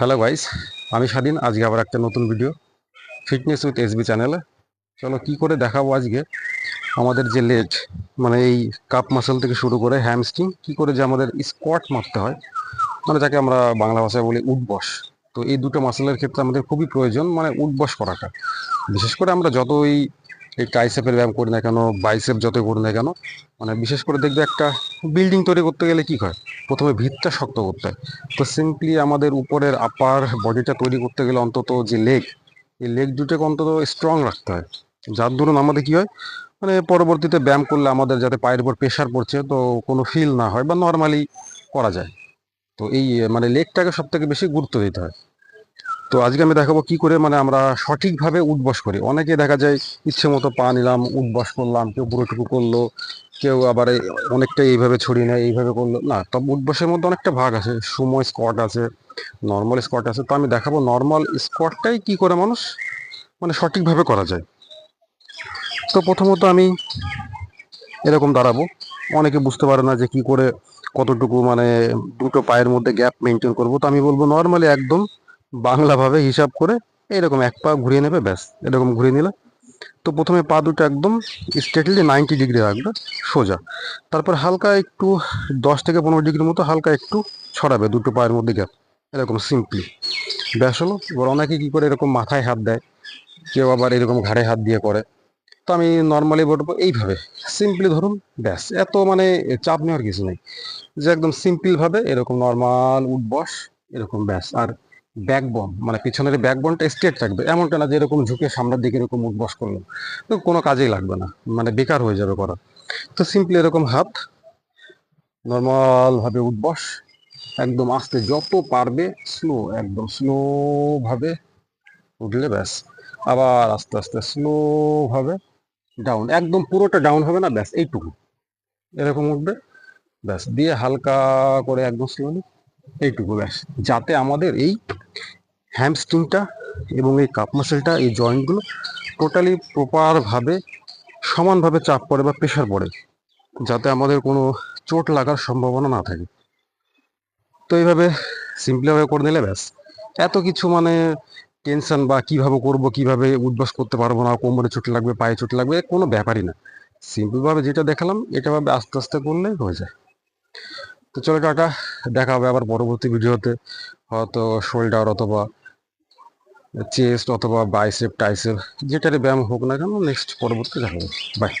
Hello guys আমি স্বাধীন, আজকে আবার একটা নতুন ভিডিও ফিটনেস উইথ এসবি চ্যানেলে চলো কি করে দেখাবো আজকে? আমাদের যে লেগ মানে এই কাপ মাসেল থেকে শুরু করে হ্যামস্ট্রিং কি করে যে আমাদের স্কোয়াট মারতে হয় মানে যাকে আমরা বাংলা ভাষায় বলি উঠবস। তো এই দুটো মাসেলের ক্ষেত্রে আমাদের খুবই প্রয়োজন মানে উঠবস করাটা। বিশেষ করে আমরা যতই এই ট্রাইসেপের ব্যায়াম করি না কেন বাইসেপ যতই করি না কেন মানে বিশেষ করে দেখবে একটা বিল্ডিং তৈরি করতে গেলে কি হয়? প্রথমে ভিতটা শক্ত করতে হয়। তো সিম্পলি আমাদের উপরের আপার বডিটা তৈরি করতে গেলে অন্তত যে লেগ এই লেগ দুটোকে অন্তত স্ট্রং রাখতে হয়। যার দরুন আমাদের কি হয়? মানে পরবর্তীতে ব্যায়াম করলে আমাদের যাতে পায়ের উপর প্রেশার পড়ছে, তো কোনো ফিল না হয় বা নর্মালি করা যায়। তো এই মানে লেগটাকে সব থেকে বেশি গুরুত্ব দিতে হয়। তো আজকে আমি দেখাবো কি করে মানে আমরা সঠিকভাবে উঠবস করি। অনেকে দেখা যায় ইচ্ছে মতো পা নিলাম, উঠবস করলাম, কেউ পুরোটুকু করল, কেউ আবার অনেকটা এইভাবে ছড়িয়ে নেয়, এইভাবে করল। না তবে উঠবসের মধ্যে অনেকটা ভাগ আছে, সুমো স্কট আছে, নর্মাল স্কট আছে। তো আমি দেখাবো নর্মাল স্কটটাই কি করে মানুষ মানে সঠিকভাবে করা যায়। তো প্রথমত আমি এরকম দাঁড়াবো। অনেকে বুঝতে পারে না যে কি করে কতটুকু মানে দুটো পায়ের মধ্যে গ্যাপ মেনটেন করব। তো আমি বলব নর্মালি একদম বাংলাভাবে হিসাব করে এরকম এক পা ঘুরিয়ে নেবে, ব্যাস, এরকম ঘুরিয়ে নিলে। তো প্রথমে পা দুটো একদম স্ট্রেটলি নাইনটি ডিগ্রি রাখবে সোজা। তারপর হালকা একটু দশ থেকে পনেরো ডিগ্রির মতো হালকা একটু ছড়াবে দুটো পায়ের মধ্যে গ্যাপ এরকম সিম্পলি ব্যাস হলো, এবার অনেকে কী করে এরকম মাথায় হাত দেয়, কেউ আবার এরকম ঘাড়ে হাত দিয়ে করে। তো আমি নর্মালি বলব এইভাবে সিম্পলি ধরুন, ব্যাস, এত মানে চাপ নেওয়ার কিছু নেই। যে একদম সিম্পলভাবে এরকম নর্মাল উঠবস, এরকম ব্যাস। আর ব্যাকবন মানে পিছনের ব্যাকবনটা স্ট্রেট থাকবে। এমনটা না যে এরকম ঝুঁকে সামনের দিকে এরকম উঠবস করল। তো কোনো কাজেই লাগবে না। মানে বেকার হয়ে যাবে করা। তো সিম্পলি এরকম হাত নর্মাল ভাবে উঠবস একদম আস্তে যত পারবে স্লো একদম স্লোভাবে উঠলে ব্যাস। আবার আস্তে আস্তে স্লোভাবে ডাউন একদম পুরোটা ডাউন হবে না, ব্যাস, এইটুকু। এরকম উঠবে, ব্যাস। দিয়ে হালকা করে একদম স্লোলি এইটুকু ব্যাস। যাতে আমাদের এই হ্যামস্ট্রিংটা এবং এই কাপ মাসেলটা এই জয়েন্টগুলো টোটালি প্রপারভাবে সমানভাবে চাপ পড়ে বা প্রেশার পড়ে, যাতে আমাদের কোনো চোট লাগার সম্ভাবনা না থাকে। তো এইভাবে সিম্পলিভাবে করে নিলে ব্যাস। এত কিছু মানে টেনশন বা কীভাবে করব, কীভাবে উদ্বাস করতে পারব না, কোমরে চোট লাগবে, পায়ে চোট লাগবে কোনো ব্যাপারই না। সিম্পলভাবে যেটা দেখালাম, এটা ভাবে আস্তে আস্তে করলেই হয়ে যায়। তো চলো টাটা। দেখা হবে আবার পরবর্তী ভিডিওতে। হয়তো শোল্ডার অথবা চেস্ট অথবা বাইসেপ টাইসেপ যেটারই ব্যায়াম হোক না কেন নেক্সট পরবর্তী দেখা হবে। বাই